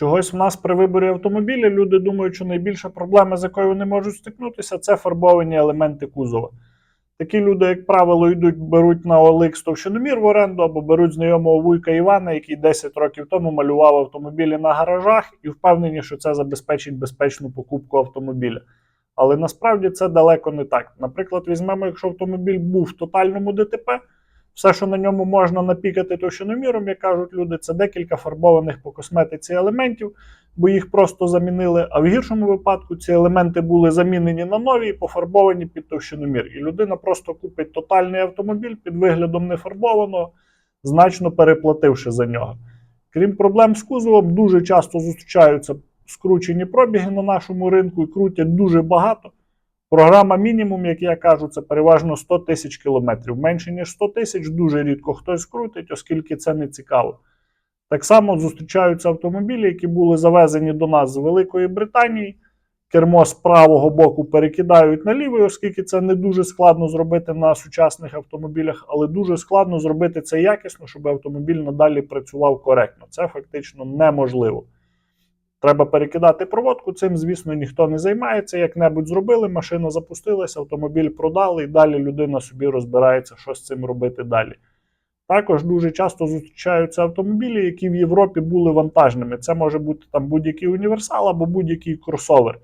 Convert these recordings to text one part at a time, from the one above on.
Чогось в нас при виборі автомобіля люди думають, що найбільша проблема, з якою вони можуть стикнутися, це фарбовані елементи кузова. Такі люди, як правило, йдуть, беруть на OLX товщиномір в оренду або беруть знайомого вуйка Івана, який 10 років тому малював автомобілі на гаражах, і впевнені, що це забезпечить безпечну покупку автомобіля. Але насправді це далеко не так. Наприклад, візьмемо, якщо автомобіль був в тотальному ДТП, все, що на ньому можна напікати товщиноміром, як кажуть люди, це декілька фарбованих по косметиці елементів, бо їх просто замінили. А в гіршому випадку ці елементи були замінені на нові і пофарбовані під товщиномір. І людина просто купить тотальний автомобіль під виглядом нефарбованого, значно переплативши за нього. Крім проблем з кузовом, дуже часто зустрічаються скручені пробіги на нашому ринку і крутять дуже багато. Програма мінімум, як я кажу, це переважно 100 тисяч кілометрів. Менше ніж 100 тисяч дуже рідко хтось крутить, оскільки це не цікаво. Так само зустрічаються автомобілі, які були завезені до нас з Великої Британії. Кермо з правого боку перекидають на лівий, оскільки це не дуже складно зробити на сучасних автомобілях, але дуже складно зробити це якісно, щоб автомобіль надалі працював коректно. Це фактично неможливо. Треба перекидати проводку. Цим, звісно, ніхто не займається. Як-небудь зробили, машина запустилася, автомобіль продали, і далі людина собі розбирається, що з цим робити далі. Також дуже часто зустрічаються автомобілі, які в Європі були вантажними. Це може бути там будь-який універсал або будь-який кросовер.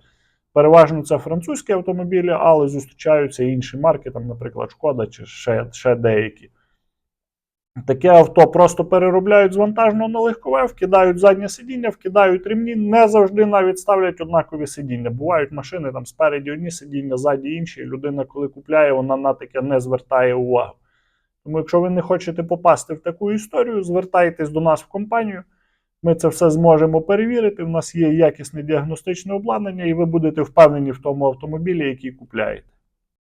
Переважно це французькі автомобілі, але зустрічаються інші марки, там, наприклад, Шкода чи ще, ще деякі. Таке авто просто переробляють з вантажного на легкове, вкидають заднє сидіння, вкидають ремні, не завжди навіть ставлять однакові сидіння. Бувають машини там спереді одні сидіння, ззаді інші. Людина, коли купляє, вона на таке не звертає увагу. Тому, якщо ви не хочете попасти в таку історію, звертайтесь до нас в компанію. Ми це все зможемо перевірити. У нас є якісне діагностичне обладнання, і ви будете впевнені в тому автомобілі, який купляєте.